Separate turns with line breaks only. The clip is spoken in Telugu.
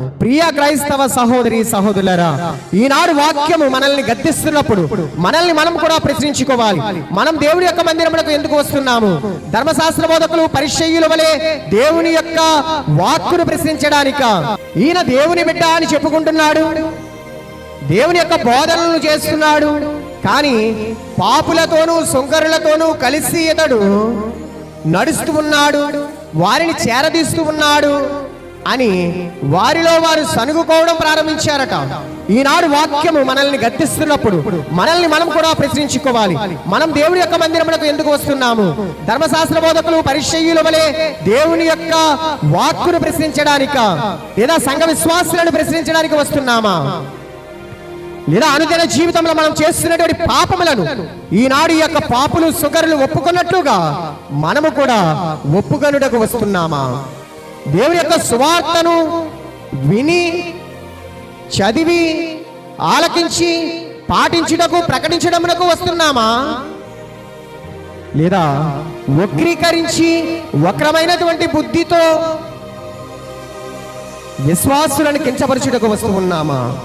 ప్రియ క్రైస్తవ సహోదరి సహోదరులరా ఈనాడు వాక్యము మనల్ని గద్దిస్తున్నప్పుడు మనల్ని మనం కూడా ప్రశ్నించుకోవాలి. మనం దేవుని యొక్క మందిరములకు ఎందుకు వస్తున్నాము? ధర్మశాస్త్ర బోధకులు పరిచయుల వలె దేవుని యొక్క వాక్కును ప్రశ్నించడానిక? ఈయన దేవుని బిడ్డ అని చెప్పుకుంటున్నాడు. దేవుని యొక్క బోధనలు చేస్తున్నాడు. కానీ పాపులతోనూ సుంకరులతోనూ కలిసి ఇతడు నడుస్తూ ఉన్నాడు. వారిని చేరదీస్తూ ఉన్నాడు. అని వారిలో వారు సనుగుకోవడం ప్రారంభించారట. ఈనాడు వాక్యము మనల్ని గద్దిస్తున్నప్పుడు మనల్ని మనం కూడా ప్రశ్నించుకోవాలి. మనం దేవుని యొక్క మందిరములకు ఎందుకు వస్తున్నాము? ధర్మశాస్త్ర బోధకులు పరిచయుల వలె దేవుని యొక్క వాక్కును ప్రశ్నించడానిక లేదా సంఘ విశ్వాసులను ప్రశ్నించడానికి వస్తున్నామా? లేదా అనుదిన జీవితంలో మనం చేస్తున్నటువంటి పాపములను ఈనాడు యొక్క పాపులు సుగరులు ఒప్పుకున్నట్లుగా మనము కూడా ఒప్పుకొనుటకు వస్తున్నామా? దేవుని యొక్క సువార్తను విని చదివి ఆలకించి పాటించుటకు ప్రకటించడమునకు వస్తున్నామా? లేదా వక్రీకరించి వక్రమైనటువంటి బుద్ధితో విశ్వాసులను కించపరచుటకు వస్తూ ఉన్నామా?